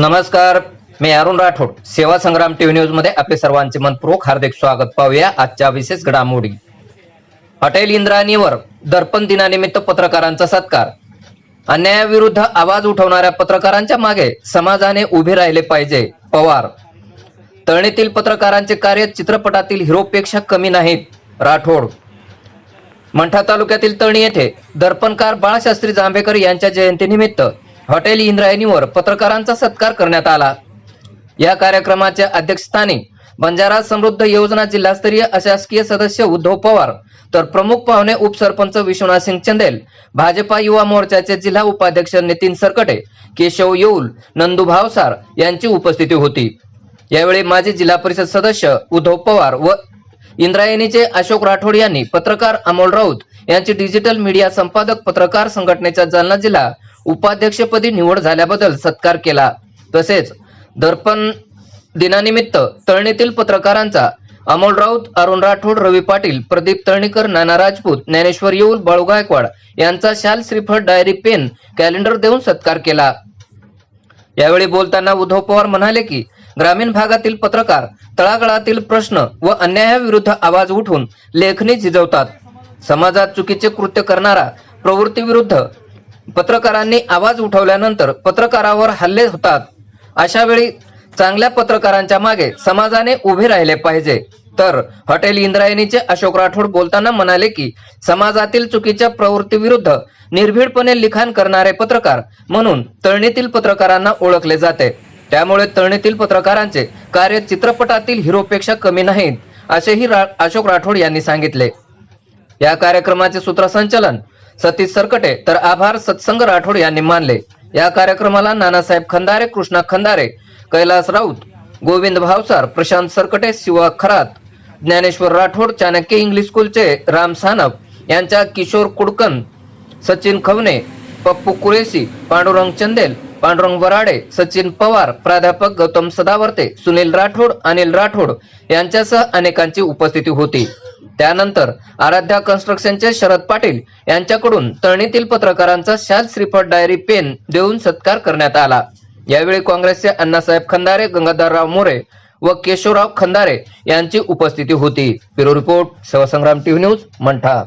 नमस्कार मी अरुण राठोड. सेवा संग्राम टीव्ही न्यूजमध्ये आपले सर्वांचे मनपूर्वक हार्दिक स्वागत पाहूया आजच्या विशेष घडामोडी. हॉटेल इंद्रायणीवर दर्पण दिनानिमित्त पत्रकारांचा सत्कार. अन्यायाविरुद्ध आवाज उठवणाऱ्या पत्रकारांच्या मागे समाजाने उभे राहिले पाहिजे पवार. तळणीतील पत्रकारांचे कार्य चित्रपटातील हिरोपेक्षा कमी नाहीत राठोड. मंठा तालुक्यातील तळणी येथे दर्पणकार बाळशास्त्री जांभेकर यांच्या जयंतीनिमित्त हॉटेल इंद्रायणीवर पत्रकारांचा सत्कार करण्यात आला. या कार्यक्रमाच्या अध्यक्षस्थानी बंजारा समृद्ध योजना जिल्हास्तरीय अशासकीय सदस्य उद्धव पवार तर प्रमुख पाहुणे उपसरपंच विश्वनाथ सिंग चंदेल भाजपा युवा मोर्चाचे जिल्हा उपाध्यक्ष नितीन सरकटे केशव येऊल नंदू भावसार यांची उपस्थिती होती. यावेळी माजी जिल्हा परिषद सदस्य उद्धव पवार व इंद्रायणीचे अशोक राठोड यांनी पत्रकार अमोल राऊत यांची डिजिटल मीडिया संपादक पत्रकार संघटनेच्या जालना जिल्हा उपाध्यक्षपदी निवड झाल्याबद्दल सत्कार केला. तसेच दर्पण दिनानिमित्त तळणीतील पत्रकारांचा अमोल राऊत अरुण राठोड रवी पाटील प्रदीप तळणीकर नाना राजपूत ज्ञानेश्वर येऊल बाळू गायकवाड यांचा शाल श्रीफळ डायरी पेन कॅलेंडर देऊन सत्कार केला. यावेळी बोलताना उद्धव पवार म्हणाले की ग्रामीण भागातील पत्रकार तळागाळातील प्रश्न व अन्यायाविरुद्ध आवाज उठून लेखणी झिजवतात. समाजात चुकीचे कृत्य करणारा प्रवृत्तीविरुद्ध पत्रकारांनी आवाज उठवल्यानंतर पत्रकारावर हल्ले होतात. अशा वेळी चांगल्या पत्रकारांच्या मागे समाजाने उभे राहिले पाहिजे. तर हॉटेल इंद्रायणीचे अशोक राठोड बोलताना म्हणाले की समाजातील चुकीच्या प्रवृत्तीविरुद्ध निर्भीडपणे लिखाण करणारे पत्रकार म्हणून तळणीतील पत्रकारांना ओळखले जाते. त्यामुळे तळणीतील पत्रकारांचे कार्य चित्रपटातील हिरोपेक्षा कमी नाहीत असेही रा- अशोक राठोड यांनी सांगितले. या कार्यक्रमाचे सूत्रसंचालन सतीश सरकटे तर आभार सत्संग राठोड यांनी मानले. या कार्यक्रमाला नानासाहेब खंदारे कृष्णा खंदारे कैलास राऊत गोविंद भावसार प्रशांत सरकटे शिवा खरात ज्ञानेश्वर राठोड चाणक्य इंग्लिश स्कूलचे राम सानप यांच्या किशोर कुडकन सचिन खवणे पप्पू कुरेशी पांडुरंग चंदेल पांडुरंग वराडे सचिन पवार प्राध्यापक गौतम सदावर्ते सुनील राठोड अनिल राठोड यांच्यासह अनेकांची उपस्थिती होती. त्यानंतर आराध्या कन्स्ट्रक्शनचे शरद पाटील यांच्याकडून तळणीतील पत्रकारांचा शाल श्रीफळ डायरी पेन देऊन सत्कार करण्यात आला. यावेळी काँग्रेसचे अण्णासाहेब खंदारे गंगाधरराव मोरे व केशवराव खंदारे यांची उपस्थिती होती. Bureau report Shivsangram TV news Mantha.